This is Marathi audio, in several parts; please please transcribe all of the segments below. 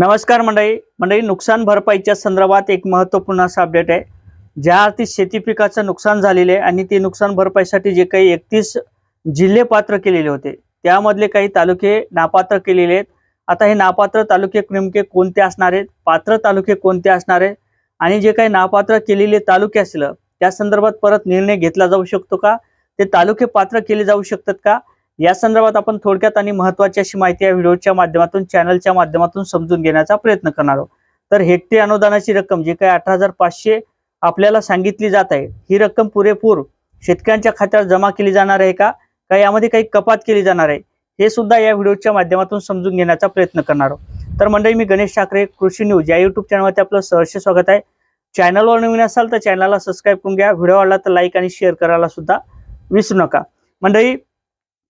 नमस्कार मंडळी. मंडळी नुकसान भरपाईच्या संदर्भात एक महत्त्वपूर्ण असा अपडेट आहे. ज्या अर्थी शेती पिकाचं नुकसान झालेले आहे आणि ते नुकसान भरपाईसाठी जे काही एकतीस जिल्हे पात्र केलेले होते त्यामधले काही तालुके नापात्र केलेले आहेत. आता हे नापात्र तालुके नेमके कोणते असणार आहेत? पात्र तालुके कोणते असणार आहेत? आणि जे काही नापात्र केलेले तालुके असलं त्या संदर्भात परत निर्णय घेतला जाऊ शकतो का? ते तालुके पात्र केले जाऊ शकतात का? या संदर्भात आपण थोडक्यात आणि महत्वाची अशी माहिती या व्हिडिओच्या माध्यमातून चॅनलच्या माध्यमातून समजून घेण्याचा प्रयत्न करणार आहोत. तर हेक्टरी अनुदानाची रक्कम जी काही अठरा हजार पाचशे आपल्याला सांगितली जात आहे ही रक्कम पुरेपूर शेतकऱ्यांच्या खात्यात जमा केली जाणार आहे का? का यामध्ये काही कपात केली जाणार आहे? हे सुद्धा या व्हिडिओच्या माध्यमातून समजून घेण्याचा प्रयत्न करणार आहोत. तर मंडळी मी गणेश ठाकरे कृषी न्यूज या युट्यूब चॅनलवरती आपलं सहर्ष स्वागत आहे. चॅनलवर नवीन असाल तर चॅनलला सबस्क्राईब करून घ्या. व्हिडिओ आवडला तर लाईक आणि शेअर करायला सुद्धा विसरू नका. मंडळी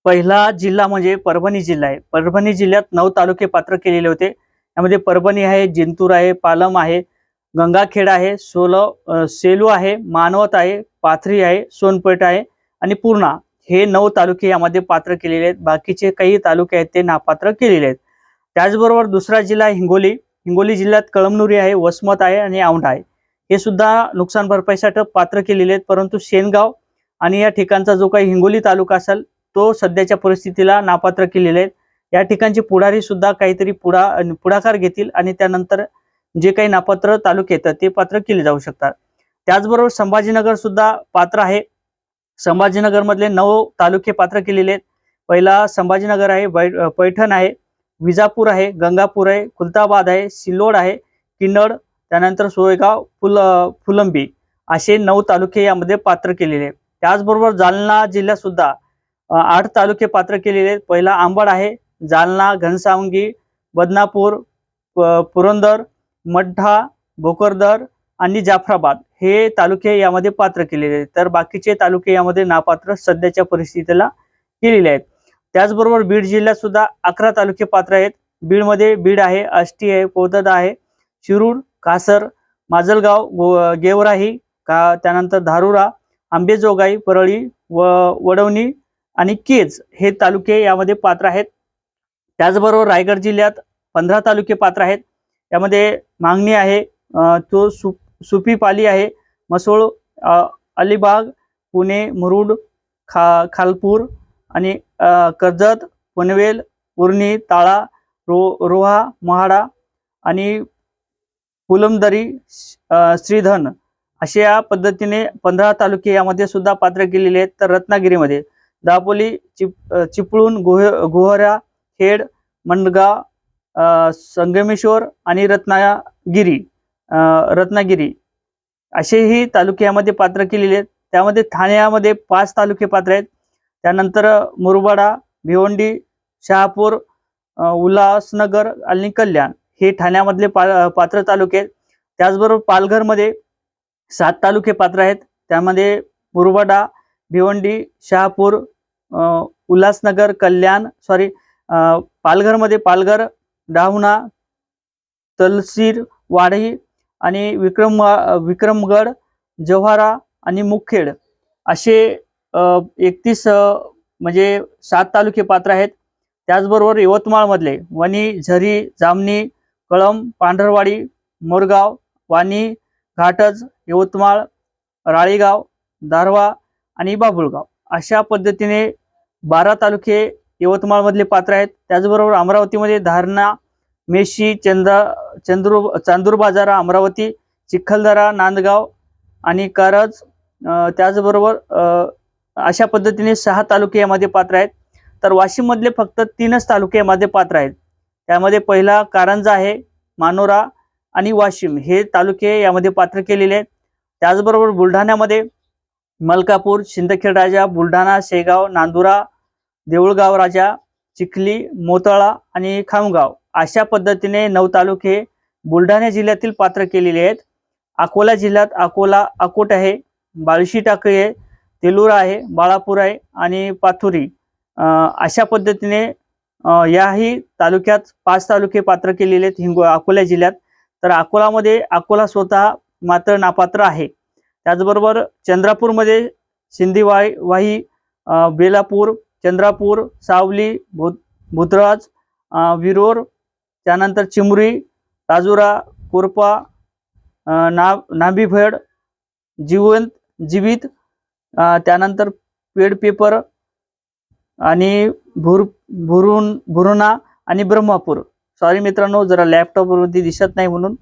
पहिला जिल्हा म्हणजे परभणी जिल्हा आहे. परभणी जिल्ह्यात नऊ तालुके पात्र केलेले होते. यामध्ये परभणी आहे जिंतूर आहे पालम आहे गंगाखेड आहे सोल सेलू आहे मानवत आहे पाथरी आहे सोनपेठ आहे आणि पूर्णा हे नऊ तालुके यामध्ये पात्र केलेले आहेत. बाकीचे काही तालुके आहेत ते नापात्र केलेले आहेत. त्याचबरोबर दुसरा जिल्हा हिंगोली. हिंगोली जिल्ह्यात कळमनुरी आहे वसमत आहे आणि औंढा आहे. हे सुद्धा नुकसान भरपाईसाठी पात्र केलेले आहेत. परंतु शेनगाव आणि या ठिकाणचा जो काही हिंगोली तालुका असेल तो सध्याच्या परिस्थितीला नापात्र केलेले आहेत. या ठिकाणचे पुढारी सुद्धा काहीतरी पुढा पुढाकार घेतील आणि त्यानंतर जे काही नापात्र तालुके येतात ते पात्र केले जाऊ शकतात. त्याचबरोबर संभाजीनगर सुद्धा पात्र आहे. संभाजीनगर मधले नऊ तालुके पात्र केलेले आहेत. पहिला संभाजीनगर आहे पैठण आहे विजापूर आहे गंगापूर आहे खुलताबाद आहे सिल्लोड आहे किन्नड त्यानंतर सोयगाव फुल फुलंबी असे नऊ तालुके यामध्ये पात्र केलेले आहेत. त्याचबरोबर जालना जिल्ह्यात सुद्धा आठ तालुके पात्र केलेले आहेत. पहिला आंबड आहे जालना घनसावंगी बदनापूर प- पुरंदर मड्ढा भोकरदर आणि जाफराबाद हे तालुके यामध्ये पात्र केलेले आहेत. तर बाकीचे तालुके यामध्ये नापात्र सध्याच्या परिस्थितीला केलेले आहेत. त्याचबरोबर बीड जिल्ह्यात सुद्धा अकरा तालुके पात्र आहेत. बीडमध्ये बीड आहे आष्टी आहे पोदद आहे शिरूर कासर माजलगाव गो- गेवराही का त्यानंतर धारुरा आंबेजोगाई परळी व वडवणी आणि केज हे तालुके यामध्ये पात्र आहेत. त्याचबरोबर रायगड जिल्ह्यात पंधरा तालुके पात्र आहेत. यामध्ये मागणी आहे तो सु सुपीपाली आहे मसोळ अलिबाग पुणे मुरुड खा खालपूर आणि कर्जत पनवेल उर्णी ताळा रो रोहा महाडा आणि पुलमदरी श्रीधन अशा या पद्धतीने पंधरा तालुके यामध्ये सुद्धा पात्र केलेले आहेत. तर रत्नागिरीमध्ये दापोली चिप चिपळूण गुह गोहरा खेड मंडगाव संगमेश्वर आणि रत्नागिरी रत्नागिरी. असेही तालुके यामध्ये पात्र केलेले आहेत. त्यामध्ये ठाण्यामध्ये पाच तालुके पात्र आहेत. त्यानंतर मुरबाडा भिवंडी शहापूर उल्हासनगर आणि कल्याण हे ठाण्यामधले पा पात्र तालुके आहेत. त्याचबरोबर पालघरमध्ये सात तालुके पात्र आहेत. त्यामध्ये मुरबाडा भिवंडी शहापूर उल्हासनगर कल्याण सॉरी पालघरमध्ये पालघर डाहुणा तलसीर वाढी आणि विक्रम विक्रमगड जव्हारा आणि मुखेड असे एकतीस म्हणजे सात तालुके पात्र आहेत. त्याचबरोबर यवतमाळमधले वणी झरी जामणी कळम पांढरवाडी मोरगाव वाणी घाटज यवतमाळ राळेगाव दारवा आणि बाभुळगाव अशा पद्धतीने बारा तालुके यवतमाळमधले पात्र आहेत. त्याचबरोबर अमरावतीमध्ये धारणा मेशी चंद्रा चंद्रू चांदूर बाजारा अमरावती चिखलदरा नांदगाव आणि कारज त्याचबरोबर अशा पद्धतीने सहा तालुके यामध्ये पात्र आहेत. तर वाशिममधले फक्त तीनच तालुके यामध्ये पात्र आहेत. त्यामध्ये पहिला कारंजा आहे मानोरा आणि वाशिम हे तालुके यामध्ये पात्र केलेले आहेत. त्याचबरोबर बुलढाण्यामध्ये मलकापूर सिंदखेड राजा बुलढाणा शेगाव नांदुरा देऊळगाव राजा चिखली मोताळा आणि खामगाव अशा पद्धतीने नऊ तालुके बुलढाणा जिल्ह्यातील पात्र केलेले आहेत. अकोला जिल्ह्यात अकोला अकोट आहे बाळशी टाकळी आहे तेलुरा आहे बाळापूर आहे आणि पाथुरी. अशा पद्धतीने याही तालुक्यात पाच तालुके पात्र केलेले आहेत हिंगो अकोला जिल्ह्यात. तर अकोलामध्ये अकोला स्वतः मात्र नापात्र आहे. त्याचबरोबर चंद्रापूरमध्ये सिंधीवाई वाही बेलापूर चंद्रापूर सावली भूत भूतराज विरोर त्यानंतर चिमुरी राजुरा कोरपा ना नाभीफेड जीवंत जीवित त्यानंतर पेड पेपर आणि भुर भुरून भुरुणा आणि ब्रह्मापूर. सॉरी मित्रांनो जरा लॅपटॉपवरती दिसत नाही म्हणून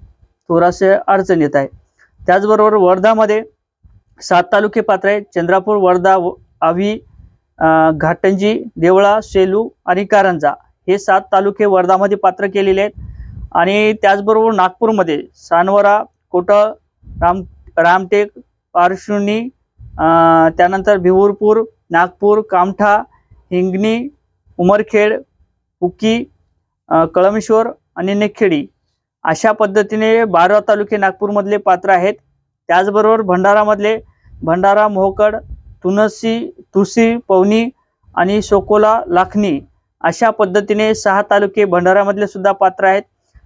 थोडासे अडचण येत आहे. त्याचबरोबर वर्धामध्ये सात तालुके पात्र आहेत. चंद्रापूर वर्धा व- घाटंजी देवळा सेलू आणि कारंजा हे सात तालुके वर्धामध्ये पात्र केलेले आहेत. आणि त्याचबरोबर नागपूरमध्ये सानवरा कोटळ राम रामटेक पारशुनी त्यानंतर भिवूरपूर नागपूर कामठा हिंगणी उमरखेड उकी कळमेश्वर आणि नेखेडी अशा पद्धतीने बारा तालुके नागपूरमधले पात्र आहेत. त्याचबरोबर भंडारामधले भंडारा मोहकड तुनसी तुसी पवनी आणि सोकोला लाखनी अशा पद्धतीने सहा तालुके भंडारामधले सुद्धा पात्र आहेत.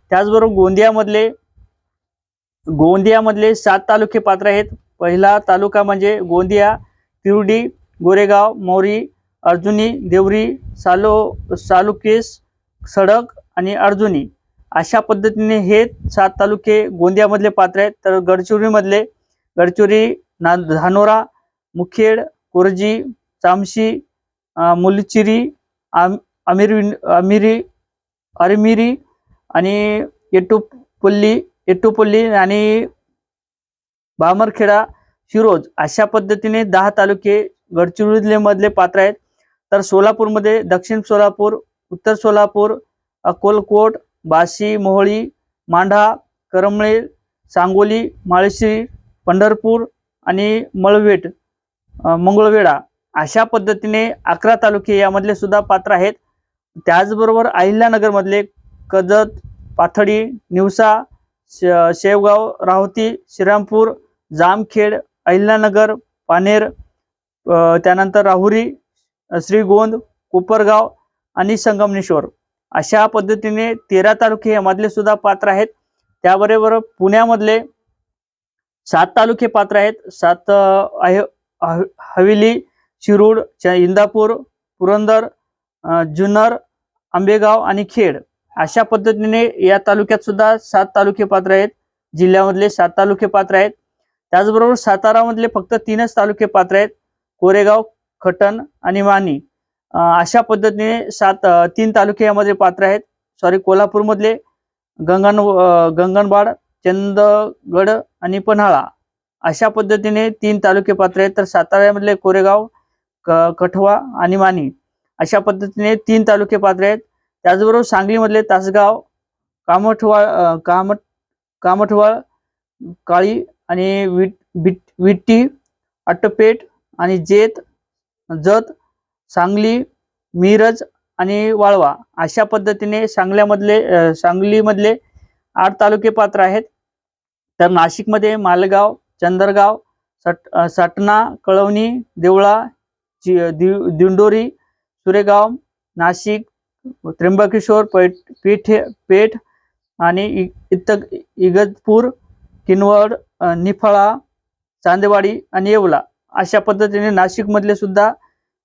त्याचबरोबर गोंदियामधले गोंदियामधले सात तालुके पात्र आहेत. पहिला तालुका म्हणजे गोंदिया तिरुडी गोरेगाव मोरी अर्जुनी देवरी सालो सालुकेस सडक आणि अर्जुनी. अशा पद्धतीने हे सात तालुके गोंदियामधले पात्र आहेत. तर गडचिरोलीमधले गडचिरोली ना धानोरा मुखेड कोरजी चामशी मुलचिरी आम अमिरी अमिरी अरमिरी आणि येटुपल्ली येटुपल्ली आणि बामरखेडा शिरोज अशा पद्धतीने दहा तालुके गडचिरोली मधले पात्र आहेत. तर सोलापूरमध्ये दक्षिण सोलापूर उत्तर सोलापूर अकोलकोट बाशी मोहोळी मांढा करमळे सांगोली माळशी पंढरपूर आणि मळवेट मंगळवेढा अशा पद्धतीने अकरा तालुके यामधले सुद्धा पात्र आहेत. त्याचबरोबर अहिल्यानगरमधले कजत पाथडी निवसा श शेवगाव राहोती श्रीरामपूर जामखेड अहिल्यानगर पानेर त्यानंतर राहुरी श्रीगोंद कोपरगाव आणि संगमनेश्वर. अशा पद्धतीने तेरा तालुके यामधले सुद्धा पात्र आहेत. त्याबरोबर पुण्यामधले सात तालुके पात्र आहेत. सात आहे- हवेली शिरूड इंदापूर पुरंदर जुन्नर आंबेगाव आणि खेड अशा पद्धतीने या तालुक्यात सुद्धा सात तालुके पात्र आहेत. जिल्ह्यामधले सात तालुके पात्र आहेत. त्याचबरोबर सातारामधले फक्त तीनच तालुके पात्र आहेत. कोरेगाव खटण आणि मानी अशा पद्धतीने सात तीन तालुके यामध्ये पात्र आहेत. सॉरी कोल्हापूरमधले गंगण गंगणबाड चंदगड आणि पन्हाळा अशा पद्धतीने तीन तालुके पात्र आहेत. तर साताऱ्यामधले कोरेगाव क कठवा आणि मानी अशा पद्धतीने तीन तालुके पात्र आहेत. त्याचबरोबर सांगलीमधले तासगाव कामठवाळ कामठ कामठवाळ काळी आणि विट विट विट्टी अट्टपेट आणि जेत जत सांगली मिरज आणि वाळवा अशा पद्धतीने सांगल्यामधले सांगलीमधले आठ तालुके पात्र आहेत. तर नाशिकमध्ये मालगाव चंदरगाव सट सटना कळवणी देवळा चि- दि- दिंडोरी सुरेगाव नाशिक त्र्यंबकेश्वर पेठ पेठ पेठ आणि इ- इत इगतपूर किनवड निफळा चांदेवाडी आणि येवला अशा पद्धतीने नाशिकमधले सुद्धा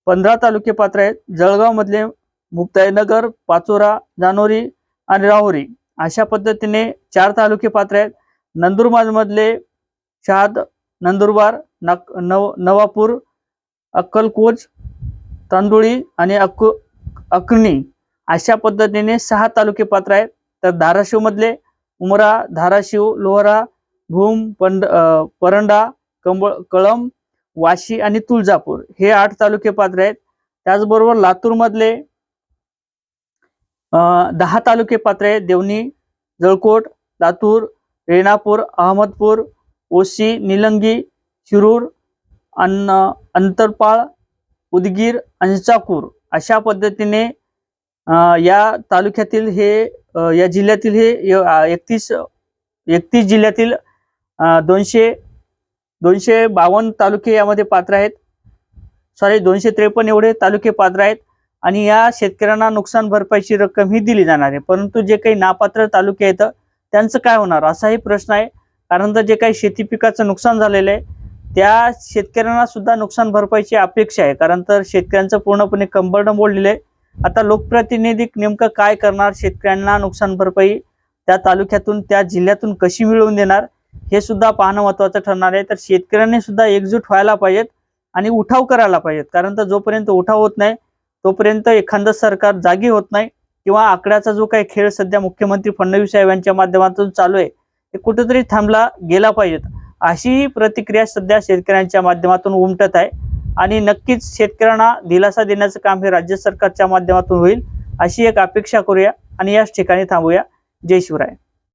पंधरा तालुके पात्र आहेत. जळगावमधले मुक्ताईनगर पाचोरा जानोरी आणि राहुरी अशा पद्धतीने चार तालुके पात्र आहेत. नंदुरबारमधले शहाद नंदुरबार नक नव नवापूर अक्कलकोच तांदुळी आणि अक्क अक्कणी अशा पद्धतीने सहा तालुके पात्र आहेत. तर धाराशिवमधले उमरा धाराशिव लोहरा भूम पंड परंडा कंबळ कळम वाशी आणि तुळजापूर हे आठ तालुके पात्र आहेत. त्याचबरोबर लातूरमधले दहा तालुके पात्र आहेत. देवणी जळकोट लातूर रेणापूर अहमदपूर ओसी निलंगी शिरूर अन्न अंतरपाळ उदगीर अंचाकूर अशा पद्धतीने या तालुक्यातील हे या जिल्ह्यातील हे एकतीस एकतीस जिल्ह्यातील दोनशे दोनशे बावन्न तालुके यामध्ये पात्र आहेत. सॉरी दोनशे त्रेपन्न एवढे तालुके पात्र आहेत. आणि या शेतकऱ्यांना नुकसान भरपाईची रक्कम ही दिली जाणार आहे. परंतु जे काही नापात्र तालुके आहेत त्यांचं काय होणार? असाही प्रश्न आहे. कारण तर जे काही शेती पिकाचं नुकसान झालेलं आहे त्या शेतकऱ्यांना सुद्धा नुकसान भरपाईची अपेक्षा आहे. कारण तर शेतकऱ्यांचं पूर्णपणे कंबरडं मोडलेलं आहे. आता लोकप्रतिनिधी नेमकं काय करणार? शेतकऱ्यांना नुकसान भरपाई त्या तालुक्यातून त्या जिल्ह्यातून कशी मिळवून देणार? हे सुद्धा पाहणं महत्वाचं ठरणार आहे. तर शेतकऱ्यांनी सुद्धा एकजूट व्हायला पाहिजेत आणि उठाव करायला पाहिजेत. कारण तर जोपर्यंत उठाव होत नाही तोपर्यंत एखादं सरकार जागी होत नाही किंवा आकड्याचा जो काही खेळ सध्या मुख्यमंत्री फडणवीस साहेब यांच्या माध्यमातून चालू आहे ते कुठेतरी थांबला गेला पाहिजेत. अशी प्रतिक्रिया सध्या शेतकऱ्यांच्या माध्यमातून उमटत आहे आणि नक्कीच शेतकऱ्यांना दिलासा देण्याचं काम हे राज्य सरकारच्या माध्यमातून होईल अशी एक अपेक्षा करूया आणि याच ठिकाणी थांबूया. जय शिवराय.